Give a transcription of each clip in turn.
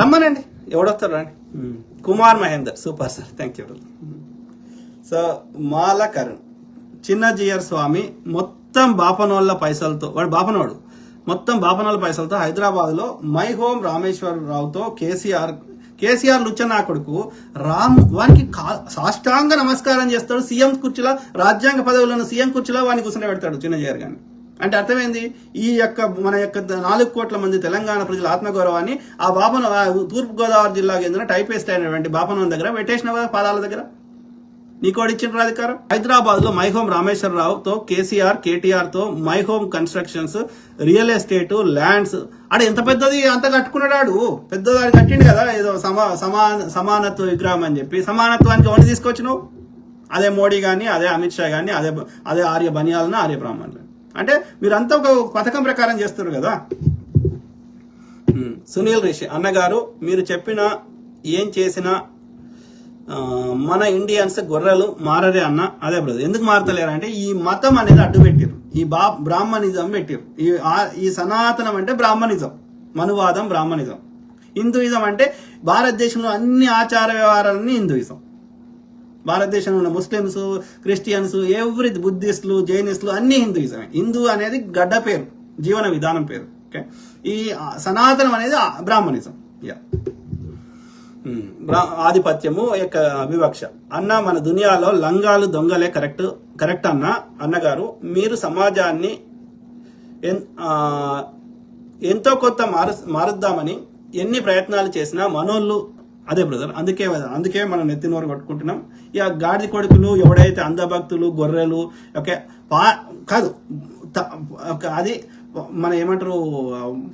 రమ్మనండి. ఎవడొస్తారు రండి. Kumar Mahender. Super sir. Thank you so మాల కరుణ్. చిన్న జియర్ స్వామి మొత్తం బాపనోళ్ళ పైసలతో వాడు బాపనోడు. మొత్తం బాపనోళ్ళ పైసలతో హైదరాబాద్లో మై హోమ్ రామేశ్వరరావుతో కేసీఆర్ కేసీఆర్ లుచ్చ నా కొడుకు రామ్ వానికి సాష్టాంగ నమస్కారం చేస్తాడు. సీఎం కుర్చీలో రాజ్యాంగ పదవులను సీఎం కుర్చీలో వాడిని కూర్చొని పెడతాడు చిన్న జియర్ గాని అంటే అర్థమైంది? ఈ యొక్క మన యొక్క నాలుగు కోట్ల మంది తెలంగాణ ప్రజల ఆత్మగౌరవాన్ని ఆ బాపన తూర్పు గోదావరి జిల్లా కేంద్రం టైపేస్ట్ అయినటువంటి బాపనం దగ్గర పెట్టేసిన పాదాల దగ్గర? నీకోడు ఇచ్చిన అధికారం హైదరాబాద్లో మైహోమ్ రామేశ్వరరావు తో KCR కేటీఆర్తో my home constructions real estate lands. ఆడ ఎంత పెద్దది? అంత కట్టుకున్నాడు పెద్దదాన్ని కట్టిండు కదా ఏదో సమా సమాన సమానత్వ విగ్రహం అని చెప్పి. సమానత్వానికి వండి తీసుకొచ్చినావు? అదే మోడీ గాని అదే అమిత్ షా గాని అదే అదే ఆర్య బనియాలను ఆర్య బ్రాహ్మణులు అంటే మీరంతా ఒక పథకం ప్రకారం చేస్తున్నారు కదా? సునీల్ రిషి అన్నగారు మీరు చెప్పిన ఏం చేసినా మన ఇండియన్స్ గొర్రెలు మారరే అన్న అదే బ్రదర్. ఎందుకు మారతలేరు అంటే ఈ మతం అనేది అడ్డు పెట్టారు. ఈ బా బ్రాహ్మణిజం పెట్టారు. ఈ ఈ సనాతనం అంటే బ్రాహ్మణిజం. మనువాదం బ్రాహ్మణిజం. హిందూయిజం అంటే భారతదేశంలో అన్ని ఆచార వ్యవహారాలన్నీ హిందూయిజం. భారతదేశంలో ఉన్న ముస్లిమ్స్ క్రిస్టియన్స్ ఎవ్రీ బుద్ధిస్టులు జైనిస్టులు అన్ని హిందూయిజమే. హిందూ అనేది గడ్డ పేరు జీవన విధానం పేరు. ఓకే ఈ సనాతనం అనేది బ్రాహ్మణిజం. Yeah hmm. బ్రా- ఆధిపత్యము యొక్క వివక్ష. అన్న మన దునియాలో లంగాలు దొంగలే కరెక్ట్ కరెక్ట్ అన్న అన్నగారు మీరు సమాజాన్ని ఎంతో కొత్త మారు మారుద్దామని ఎన్ని ప్రయత్నాలు చేసినా మనోళ్ళు అదే బ్రదర్ అందుకే అందుకే మనం నెత్తి నోరు కొట్టుకుంటున్నాం ఇక గాడిద కొడుకులు ఎవడైతే అంధభక్తులు గొర్రెలు ఓకే పా కాదు అది మన ఏమంటారు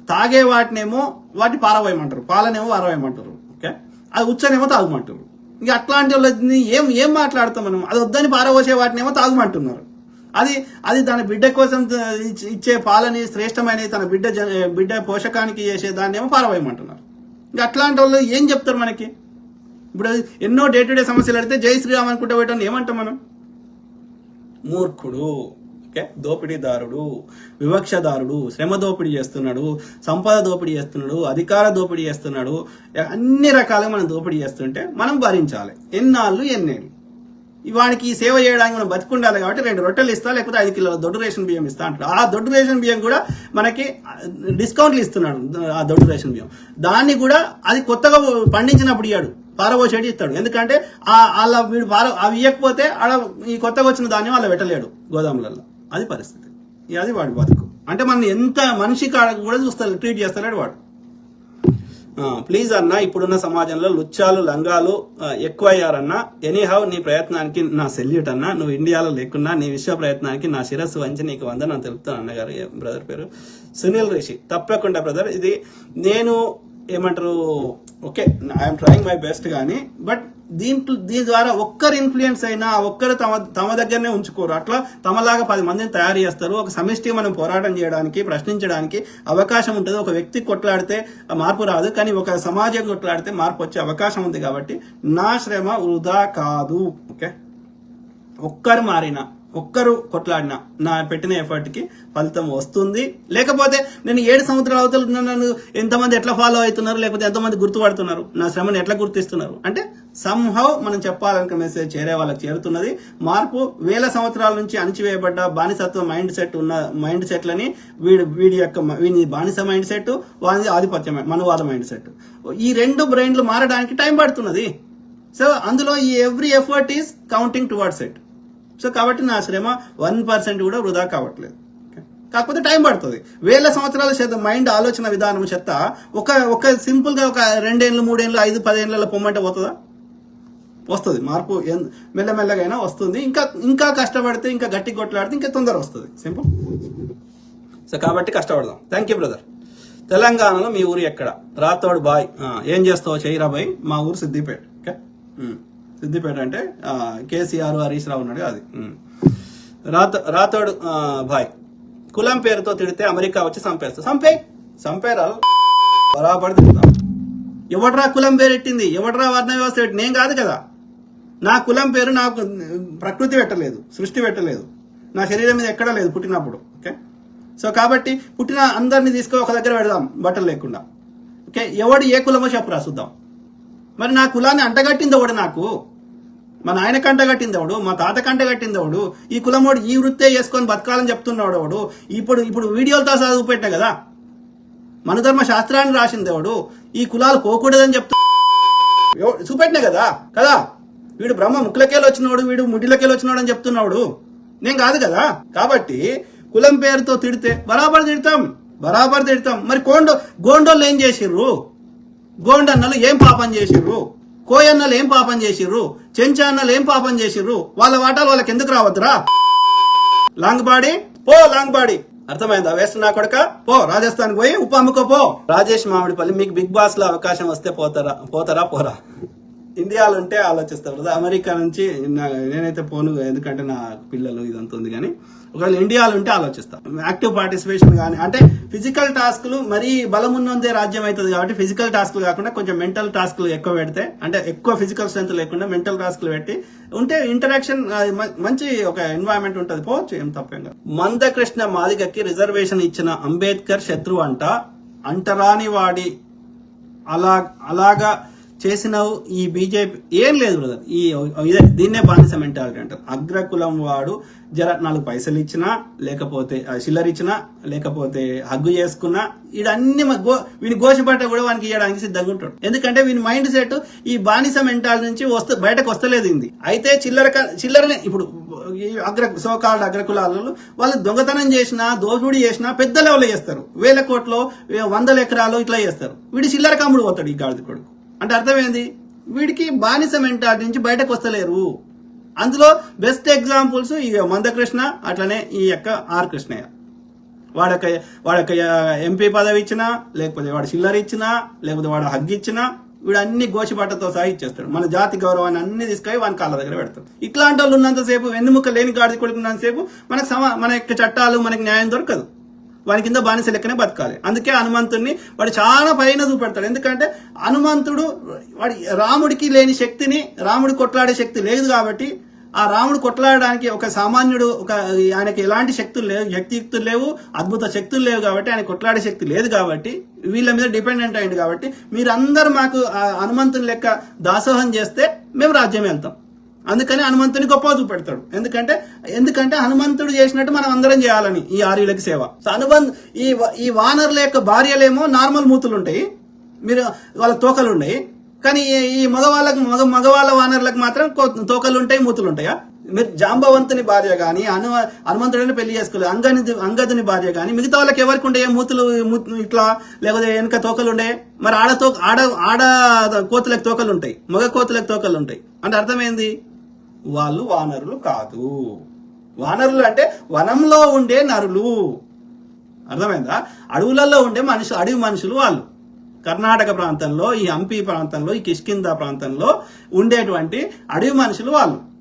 తాగే వాటినేమో వాటి పారవేయమంటారు పాలనేమో పారవేయమంటారు ఓకే? అది ఉచ్చనేమో తాగమంటారు. ఇక అట్లాంటి వాళ్ళని ఏం ఏం మాట్లాడతాం మనం? అది వద్దని పారవోసే వాటినేమో తాగమంటున్నారు. అది అది తన బిడ్డ కోసం ఇచ్చే- పాలని శ్రేష్టమైన తన బిడ్డ బిడ్డ పోషకానికి చేసే దాన్ని ఏమో పారవేయమంటున్నారు ఇంకా అట్లాంటి వాళ్ళు ఏం చెప్తారు మనకి? ఇప్పుడు ఎన్నో డే టు డే సమస్యలు అడిగితే జై శ్రీరామ్ అనుకుంటే పోయటం ఏమంటాం మనం? మూర్ఖుడు ఓకే? దోపిడీదారుడు వివక్షదారుడు శ్రమ దోపిడీ చేస్తున్నాడు సంపద దోపిడీ చేస్తున్నాడు అధికార దోపిడీ చేస్తున్నాడు అన్ని రకాలుగా మనం దోపిడీ చేస్తుంటే మనం భరించాలి. ఎన్నాళ్ళు ఎన్నేళ్ళు? వానికి ఈ సేవ చేయడానికి మనం బతుకుండాలి కాబట్టి రెండు రొట్టెలు ఇస్తా లేకపోతే ఐదు కిలో దొడ్డు రేషన్ బియ్యం ఇస్తా అంటాడు. ఆ దొడ్డు రేషన్ బియ్యం కూడా మనకి డిస్కౌంట్లు ఇస్తున్నాడు ఆ దొడ్డు రేషన్ బియ్యం. దాన్ని కూడా అది కొత్తగా పండించినప్పుడు ఇయ్యాడు. పారబోసేటి ఇస్తాడు. ఎందుకంటే ఆ వాళ్ళ వీడు పార అవి ఇవ్వకపోతే ఆడ ఈ కొత్తగా వచ్చిన ధాన్యం వాళ్ళ పెట్టలేడు గోదాములలో. అది పరిస్థితి. అది వాడి బతుకు. అంటే మనం ఎంత మనిషి కాడ కూడా చూస్తాడు ట్రీట్ చేస్తాడు వాడు. ప్లీజ్ అన్న ఇప్పుడున్న సమాజంలో లుచ్చాలు లంగాలు ఎక్కువయ్యారన్నా ఎక్కువయ్యారన్న ఎనీహౌ నీ ప్రయత్నానికి నా సెల్యూట్ అన్న నువ్వు ఇండియాలో లేకున్నా నీ విశ్వ ప్రయత్నానికి నా శిరస్సు వంచి నీకు వందనం తెలుపుతాను అన్నగారు బ్రదర్ పేరు? సునీల్ రిషి. తప్పకుండా బ్రదర్. ఇది నేను ఏమంటారు okay I'm trying my best కానీ బట్ దీంట్లో దీని ద్వారా ఒక్కరు ఇన్ఫ్లుయెన్స్ అయినా ఒక్కరు తమ తమ దగ్గరనే ఉంచుకోరు. అట్లా తమలాగా పది మందిని తయారు చేస్తారు. ఒక సమిష్టి మనం పోరాటం చేయడానికి ప్రశ్నించడానికి అవకాశం ఉంటుంది. ఒక వ్యక్తి కొట్లాడితే మార్పు రాదు కానీ ఒక సమాజం కొట్లాడితే మార్పు వచ్చే అవకాశం ఉంది కాబట్టి నా శ్రమ వృధా కాదు ఓకే? ఒక్కరు మారినా ఒక్కరు కొట్లాడినా నా పెట్టిన ఎఫర్ట్కి ఫలితం వస్తుంది. లేకపోతే నేను ఏడు సంవత్సరాలు అవుతున్నాను నన్ను ఎంతమంది ఎట్లా ఫాలో అవుతున్నారు లేకపోతే ఎంతమంది గుర్తుపడుతున్నారు నా శ్రమను ఎట్లా గుర్తిస్తున్నారు? అంటే సంహవ్ మనం చెప్పాలనుకున్న మెసేజ్ చేరే వాళ్ళకి చేరుతున్నది. మార్పు వేల సంవత్సరాల నుంచి అణిచివేయబడ్డ బానిసత్వ మైండ్ సెట్ ఉన్న మైండ్ సెట్లని వీడి వీడి యొక్క వీని వీడి బానిస మైండ్ సెట్ వాడి ఆధిపత్య మనువాద మైండ్ సెట్ ఈ రెండు బ్రెయిన్లు మారడానికి టైం పడుతున్నది. సో అందులో ఈ every effort is counting towards it so కాబట్టి నా శ్రమ వన్ పర్సెంట్ కూడా వృధా కావట్లేదు. కాకపోతే టైం పడుతుంది. వేల సంవత్సరాల చేత మైండ్ ఆలోచన విధానం చెత్త ఒక ఒక సింపుల్గా ఒక రెండేళ్ళు మూడేళ్ళు ఐదు పదేళ్ళలో పొమ్మంటే పోతుందా? వస్తుంది. మార్పు మెల్లమెల్లగైనా వస్తుంది. ఇంకా ఇంకా కష్టపడితే ఇంకా గట్టి కొట్లాడితే ఇంకా తొందర వస్తుంది. సింపుల్. సో కాబట్టి కష్టపడదాం. Thank you brother. తెలంగాణలో మీ ఊరు ఎక్కడ? రాతోడు బాయ్. ఏం చేస్తావు చేయరా బాయ్? మా ఊరు సిద్దిపేట. ఓకే? సిద్దిపేట అంటే కేసీఆర్ హరీష్ రావు ఉన్నాడు అది. రాత రాతోడు బాయ్ కులం పేరుతో తిడితే అమెరికా వచ్చి చంపేస్తా. చంపే చంపేరా. బరాబడి తిరుగుతాం ఎవడ్రా కులం పేరు పెట్టింది ఎవడ్రా వర్ణ వ్యవస్థ పెట్టింది నేను కాదు కదా. నా కులం పేరు నాకు ప్రకృతి పెట్టలేదు సృష్టి పెట్టలేదు. నా శరీరం మీద ఎక్కడా లేదు పుట్టినప్పుడు ఓకే? సో కాబట్టి పుట్టిన అందరిని తీసుకొని ఒక దగ్గర పెడదాం బట్టలు లేకుండా. ఓకే? ఎవడు ఏ కులమో చెప్పురా చూద్దాం. మరి నా కులాన్ని అంటగట్టింది ఒకడు నాకు? మా నాయన కంట కట్టింది ఎవడు మా తాత కంట కట్టింది ఎవడు ఈ కులమోడు ఈ వృత్తే చేసుకొని బతకాలని చెప్తున్నాడు ఎవడు ఇప్పుడు ఇప్పుడు వీడియోలతో చదువు పెట్టా కదా. మనుధర్మ శాస్త్రాన్ని రాసింది ఎవడు ఈ కులాలు పోకూడదని చెప్తా చూపెట్టిన చూపెట్టినా కదా? కదా? వీడు బ్రహ్మ ముక్కులకెళ్ళి వచ్చినవాడు వీడు ముడిలకెళ్ళి వచ్చినాడు అని చెప్తున్నాడు. నేను కాదు కదా? కాబట్టి కులం పేరుతో తిడితే బరాబర్ తిడతాం. బరాబర్ తిడతాం. మరి కోండో గోండోళ్ళు ఏం చేసిర్రు? గోండన్నలు ఏం పాపం చేసిర్రు? కోయన్నలు ఏం పాపం చేసిర్రు? చెంచాన్నలు ఏం పాపం చేసిర్రు? వాళ్ళ వాటాలు వాళ్ళకి ఎందుకు రావద్దురా? లాంగ్ బాడీ పో లాంగ్ బాడీ అర్థమైందా? వేస్ట్ నా కొడక. పో రాజస్థాన్ పోయి ఉప్పు అమ్ముకో పో. రాజేష్ మామిడిపల్లి మీకు బిగ్ బాస్లో అవకాశం వస్తే పోతారా? పోతారా? పోరా. ఇండియాలో ఉంటే ఆలోచిస్తారు. కదా అమెరికా నుంచి నేనైతే పోను ఎందుకంటే నా పిల్లలు ఇదంతా ఉంది కానీ. ఒకవేళ ఇండియాలో ఉంటే ఆలోచిస్తాం. యాక్టివ్ పార్టిసిపేషన్ కానీ అంటే ఫిజికల్ టాస్క్లు మరీ బలం ఉన్నందే రాజ్యం అవుతుంది కాబట్టి ఫిజికల్ టాస్క్లు కాకుండా కొంచెం మెంటల్ టాస్క్లు ఎక్కువ పెడితే అంటే ఎక్కువ ఫిజికల్ స్ట్రెంత్ లేకుండా మెంటల్ టాస్క్లు పెట్టి ఉంటే ఇంటరాక్షన్ మంచి ఒక ఎన్వైరన్మెంట్ ఉంటుంది. పోవచ్చు ఏం తప్పేం మందకృష్ణ మాదిగకి రిజర్వేషన్ ఇచ్చిన అంబేద్కర్ శత్రువు అంట. అంటరాని వాడి అలా అలాగా చేసినావు ఈ బీజేపీ ఏం లేదు బ్రదర్ ఈ ఇదే దీన్నే బానిస మెంటాలిటీ అంటారు. అగ్రకులం వాడు జర నాలుగు పైసలు ఇచ్చినా లేకపోతే ఆ, చిల్లర ఇచ్చినా లేకపోతే హగ్గు చేసుకున్నా వీడన్ని గో వీని గోషపడ్డ కూడా వానికి ఇవ్వడానికి సిద్ధంగా ఉంటాడు. ఎందుకంటే వీని మైండ్ సెట్ ఈ బానిస మెంటాలిటీ నుంచి వస్తే బయటకు వస్తలేదు ఇది. అయితే చిల్లర చిల్లరనే ఇప్పుడు ఈ అగ్ర సోకాల్డ్ అగ్రకులాలలో వాళ్ళు దొంగతనం చేసినా దోపిడీ చేసినా పెద్ద లెవెల్ చేస్తారు. వేల కోట్లు వందల ఎకరాలు ఇట్లా చేస్తారు. వీడి చిల్లర కాముడు పోతాడు ఈ గాడిద కొడుకు. అంటే అర్థమైంది? వీడికి బానిస మెంటాలిటీ నుంచి బయటకు వస్తలేరు. అందులో బెస్ట్ ఎగ్జాంపుల్స్ ఈ మందకృష్ణ అట్లనే ఈ యొక్క ఆర్ కృష్ణయ్య. వాడొక వాడొక ఎంపీ పదవి ఇచ్చినా లేకపోతే వాడు చిల్లర ఇచ్చినా లేకపోతే వాడు హగ్ ఇచ్చినా వీడు అన్ని గోచిబట్టతో సహా ఇచ్చేస్తాడు. మన జాతి గౌరవాన్ని అన్ని తీసుకొని వాని కాళ్ళ దగ్గర పెడతాడు. ఇట్లాంటి వాళ్ళు ఉన్నంతసేపు వెన్నుముక్క లేని గాడి కొడుకున్నంతసేపు మనకు సమా మన యొక్క చట్టాలు మనకి న్యాయం దొరకదు. వాని కింద బానిస లెక్కనే బతకాలి. అందుకే హనుమంతుడిని వాడు చాలా పైన చూపెడతాడు. ఎందుకంటే హనుమంతుడు వాడి రాముడికి లేని శక్తిని రాముడి కొట్లాడే శక్తి లేదు కాబట్టి ఆ రాముడు కొట్లాడడానికి ఒక సామాన్యుడు ఒక ఆయనకి ఎలాంటి శక్తులు లేవు శక్తియుక్తులు లేవు అద్భుత శక్తులు లేవు కాబట్టి ఆయన కొట్లాడే శక్తి లేదు కాబట్టి వీళ్ళ మీద డిపెండెంట్ అయింది కాబట్టి మీరందరూ మాకు ఆ హనుమంతుని లెక్క దాసోహం చేస్తే మేము రాజ్యం వెళ్తాం. అందుకని హనుమంతుని గొప్ప చూపెడతాడు. ఎందుకంటే ఎందుకంటే హనుమంతుడు చేసినట్టు మనం అందరం చేయాలని ఈ ఆర్యులకి సేవ. సో హనుమంత్ ఈ ఈ వానరుల యొక్క భార్యలేమో నార్మల్ మూతులు ఉంటాయి మీరు వాళ్ళ తోకలు ఉన్నాయి కానీ ఈ- మగవాళ్ళకి మగ మగవాళ్ళ వానరులకు మాత్రం తోకలు ఉంటాయి మూతులు ఉంటాయా మీరు జాంబవంతుని భార్య గాని హను హనుమంతుడిని పెళ్ళి చేసుకోలేదు. అంగని అంగదుని భార్య గాని మిగతా వాళ్ళకి ఎవరికి ఉండే మూతులు ఇట్లా లేకపోతే వెనక తోకలు ఉండే మరి ఆడ తో ఆడ ఆడ కోతులకు తోకలు ఉంటాయి మగ కోతులకు తోకలు ఉంటాయి అంటే అర్థమైంది? వాళ్ళు వానరులు కాదు. వానరులు అంటే వనంలో ఉండే నరులు. అర్థమైందా? అడవులలో ఉండే మనుషు అడవి మనుషులు వాళ్ళు. కర్ణాటక ప్రాంతంలో ఈ హంపి ప్రాంతంలో ఈ కిష్కింద ప్రాంతంలో ఉండేటువంటి అడవి మనుషులు వాళ్ళు.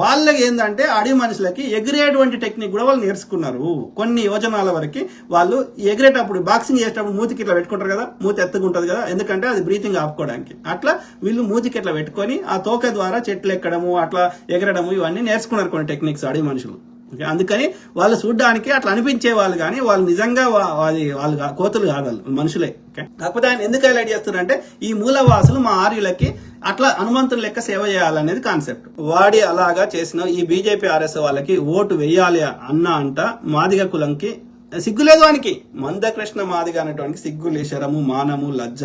వాళ్ళకి ఏంటంటే అడవి మనుషులకి ఎగిరేటువంటి టెక్నిక్ కూడా వాళ్ళు నేర్చుకున్నారు. కొన్ని యోజనాల వరకు వాళ్ళు ఎగిరేటప్పుడు బాక్సింగ్ చేసేటప్పుడు మూతికి ఇట్లా పెట్టుకుంటారు కదా మూతి ఎత్తుకుంటుంది కదా ఎందుకంటే అది బ్రీతింగ్ ఆపుకోవడానికి. అట్లా వీళ్ళు మూతికి ఇట్లా పెట్టుకొని ఆ తోక ద్వారా చెట్లు ఎక్కడము అట్లా ఎగరడము ఇవన్నీ నేర్చుకున్నారు కొన్ని టెక్నిక్స్ అడవి మనుషులు. ఓకే, అందుకని వాళ్ళు చూడడానికి అట్లా అనిపించే వాళ్ళు కానీ వాళ్ళు నిజంగా అది వాళ్ళు కోతులు కాదు వాళ్ళు మనుషులే ఓకే? కాకపోతే ఆయన ఎందుకు హైలైట్ చేస్తున్నారంటే ఈ మూలవాసులు మా ఆర్యులకి అట్లా హనుమంతుని లెక్క సేవ చేయాలనేది కాన్సెప్ట్. వాడి అలాగా చేసిన ఈ బీజేపీ ఆర్ఎస్ వాళ్ళకి ఓటు వేయాలి అన్న అంట మాదిగ కులంకి సిగ్గు లేదు వానికి. మందకృష్ణ మాదిగ అనేటువంటి సిగ్గు లేశరము మానము లజ్జ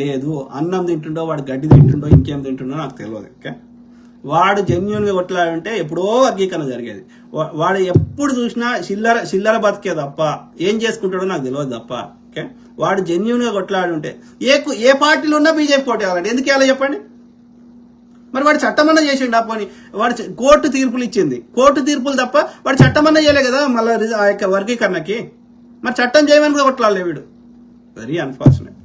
లేదు. అన్నం తింటుండో వాడు గడ్డి తింటుండో ఇంకేం తింటుండో నాకు తెలియదు ఓకే? వాడు జెన్యున్గా కొట్లాడంటే ఎప్పుడో వర్గీకరణ జరిగేది. వా- వాడు ఎప్పుడు చూసినా చిల్లర చిల్లర బతికే తప్ప ఏం చేసుకుంటాడో నాకు తెలియదు తప్ప ఓకే? వాడు జెన్యున్గా కొట్లాడుంటే ఏ ఏ పార్టీలో ఉన్నా బీజేపీ కోట ఎందుకు వేయాలో చెప్పండి? మరి వాడు చట్టమన్నా చేసిండు ఆ పోనీ. వాడు కోర్టు తీర్పులు ఇచ్చింది. కోర్టు తీర్పులు తప్ప వాడు చట్టమన్నా చేయలే కదా మళ్ళీ ఆ యొక్క వర్గీకరణకి. మరి చట్టం చేయమని కూడా కొట్లాడలే వీడు. వెరీ అన్ఫార్చునేట్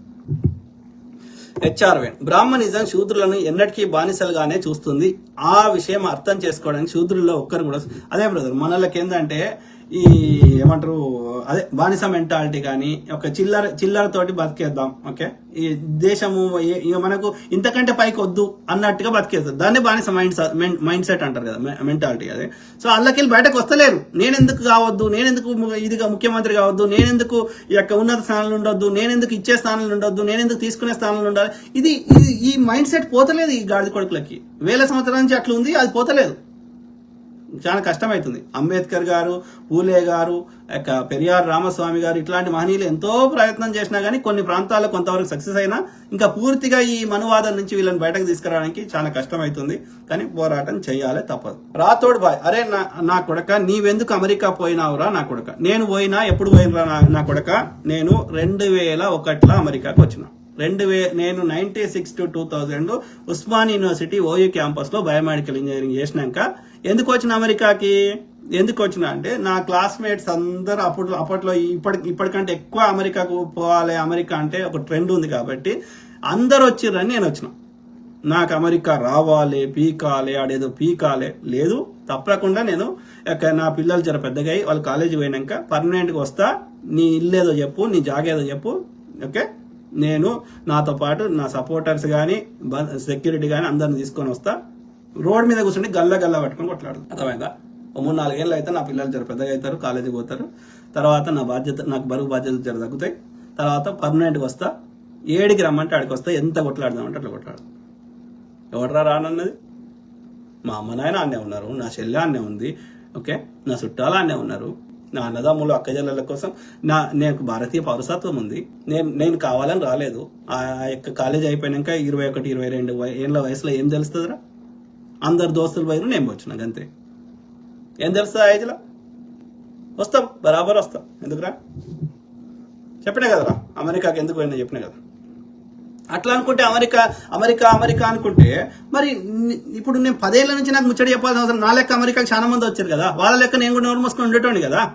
హెచ్ఆర్వేన్ బ్రాహ్మణిజం శూద్రులను ఎన్నటికీ బానిసలుగానే చూస్తుంది. ఆ విషయం అర్థం చేసుకోవడానికి శూద్రుల్లో ఒక్కరు కూడా అదే బ్రదర్ మనలకి ఏంటంటే ఈ ఏమంటారు అదే బానిస మెంటాలిటీ కానీ ఒక చిల్లర చిల్లర తోటి బతికేద్దాం ఓకే? ఈ దేశము ఇక మనకు ఇంతకంటే పైకి వద్దు అన్నట్టుగా బతికేద్దాం దాన్ని బానిస మైండ్ మైండ్ సెట్ అంటారు కదా మెంటాలిటీ అదే. సో అల్లకెళ్ళి బయటకు వస్తలేరు. నేనెందుకు కావద్దు నేనెందుకు ఇదిగా ముఖ్యమంత్రి కావద్దు నేనెందుకు ఈ యొక్క ఉన్నత స్థానంలో ఉండొద్దు నేనెందుకు ఇచ్చే స్థానంలో ఉండొద్దు నేనెందుకు తీసుకునే స్థానంలో ఉండాలి. ఇది ఇది ఈ మైండ్ సెట్ పోతలేదు ఈ గాడిద కొడుకులకి. వేల సంవత్సరాల నుంచి అట్లా ఉంది అది పోతలేదు. చాలా కష్టమవుతుంది అంబేద్కర్ గారు పూలే గారు యొక్క పెరియార్ రామస్వామి గారు ఇట్లాంటి మహనీయులు ఎంతో ప్రయత్నం చేసినా కానీ కొన్ని ప్రాంతాల్లో కొంతవరకు సక్సెస్ అయినా ఇంకా పూర్తిగా ఈ మనువాదం నుంచి వీళ్ళని బయటకు తీసుకురావడానికి చాలా కష్టమవుతుంది కానీ పోరాటం చేయాలి తప్పదు. రాతోడు బాయ్. అరే నా నా కొడక నీవెందుకు అమెరికా పోయినావురా నా కొడక. నేను పోయినా ఎప్పుడు పోయినరా నా- నా కొడక? నేను రెండు వేల ఒకటిలో అమెరికాకు వచ్చిన. రెండు వే నేను ninety six to two thousand Osman university OU క్యాంపస్లో బయోమెడికల్ ఇంజనీరింగ్ చేసినాక ఎందుకు వచ్చిన అమెరికాకి? ఎందుకు వచ్చిన అంటే నా క్లాస్మేట్స్ అందరూ అప్పుడు అప్పట్లో ఇప్పటి ఇప్పటికంటే ఎక్కువ అమెరికాకు పోవాలి. అమెరికా అంటే ఒక ట్రెండ్ ఉంది కాబట్టి అందరు వచ్చిర్రని నేను వచ్చిన. నాకు అమెరికా రావాలి పీకాలి ఆడేదో పీకాలి లేదు. తప్పకుండా నేను నా పిల్లలు జర పెద్దగా అయ్యి వాళ్ళు కాలేజీ పోయినాక పర్మనెంట్గా వస్తా. నీ ఇల్లు ఏదో చెప్పు నీ జాగేదో చెప్పు. ఓకే? నేను నాతో పాటు నా సపోర్టర్స్ కానీ సెక్యూరిటీ కానీ అందరిని తీసుకొని వస్తా. రోడ్ మీద కూర్చుని గల్ల గల్ల పట్టుకొని కొట్లాడు అర్థమైందా? ఓ మూడు నాలుగేళ్ళు అయితే నా పిల్లలు జర పెద్దగా అవుతారు కాలేజీకి పోతారు. తర్వాత నా బాధ్యత నాకు బరువు బాధ్యతలు జర తగ్గుతాయి. తర్వాత పర్మనెంట్గా వస్తా. ఏడికి రమ్మంటే ఆడికి వస్తా. ఎంత కొట్లాడదామంటే అట్లా కొట్లాడు ఎవడరా రానన్నది? మా అమ్మ నాయన అన్నే ఉన్నారు. నా చెల్లె అన్నే ఉంది. ఓకే? నా చుట్టాలు అన్నే ఉన్నారు. నా అన్నదమ్ములు అక్కజల్లెల కోసం నా నాకు భారతీయ పౌరసత్వం ఉంది. నేను నేను కావాలని రాలేదు. ఆ యొక్క కాలేజ్ అయిపోయాక ఇరవై ఒకటి ఇరవై రెండు ఏళ్ళ వయసులో ఏం తెలుస్తుందిరా? అందరు దోస్తులు పోయిన నేను వచ్చిన అంతే ఏం తెలుస్తుంది ఐదులో వస్తాం బరాబర్ వస్తాం. ఎందుకురా? చెప్పినా కదరా? అమెరికాకి ఎందుకు పోయినా చెప్పినా కదా. అట్లా అనుకుంటే అమెరికా అమెరికా అమెరికా అనుకుంటే మరి ఇప్పుడు నేను పదేళ్ళ నుంచి నాకు ముచ్చడి చెప్పాల్సిన అవసరం నా లెక్క అమెరికాకి చాలా మంది వచ్చారు కదా. వాళ్ళ లెక్క నేను కూడా నోరు మూసుకొని ఉండేటోండి కదా.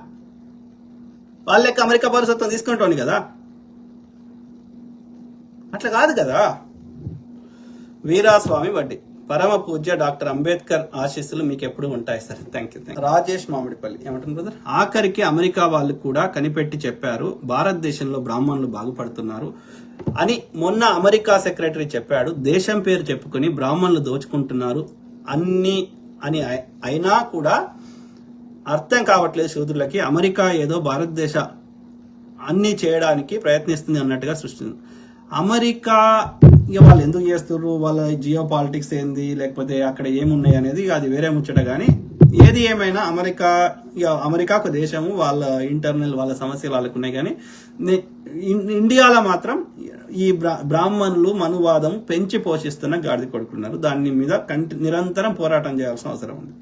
వాళ్ళ లెక్క అమెరికా పౌరసత్వం తీసుకుంటోంది కదా. అట్లా కాదు కదా. వీరాస్వామి వడ్డీ. పరమ పూజ్య డాక్టర్ అంబేద్కర్ ఆశీస్సులు మీకు ఎప్పుడు ఉంటాయి sir? Thank you Rajesh Mamidipalli. ఏమంటారు బ్రదర్? ఆఖరికి అమెరికా వాళ్ళు కూడా కనిపెట్టి చెప్పారు భారతదేశంలో బ్రాహ్మణులు బాగుపడుతున్నారు అని మొన్న అమెరికా సెక్రటరీ చెప్పాడు. దేశం పేరు చెప్పుకొని బ్రాహ్మణులు దోచుకుంటున్నారు అన్ని అని అయినా కూడా అర్థం కావట్లేదు శూద్రులకి. అమెరికా ఏదో భారతదేశ అన్ని చేయడానికి ప్రయత్నిస్తుంది అన్నట్టుగా సృష్టించింది అమెరికా ఇక వాళ్ళు ఎందుకు చేస్తున్నారు వాళ్ళ జియో పాలిటిక్స్ ఏంది? లేకపోతే అక్కడ ఏమున్నాయి అనేది అది వేరే ముచ్చట. కానీ ఏది ఏమైనా అమెరికా ఇక అమెరికా ఒక దేశము వాళ్ళ ఇంటర్నల్ వాళ్ళ సమస్యలు వాళ్ళకు ఉన్నాయి. కానీ ఇండియాలో మాత్రం ఈ బ్రా- బ్రాహ్మణులు మనువాదం పెంచి పోషిస్తున్న గాడిద కొడుకున్నారు దాని మీద కంటి నిరంతరం పోరాటం చేయాల్సిన అవసరం ఉంది.